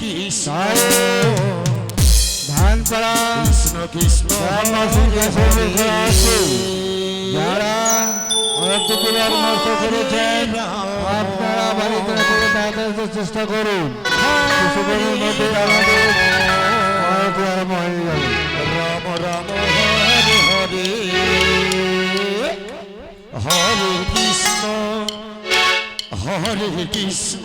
কৃষ্ণ ধান পাড়া কৃষ্ণ কৃষ্ণ যারা অর্থকুলার নষ্ট করেছেন আপনারা বাড়িতে করে তাড়াতাড়ি চেষ্টা করুন কিছুদিনের মধ্যে আমাদের ভারত আরম্ভ হয়ে হরে কৃষ্ণ হরে কৃষ্ণ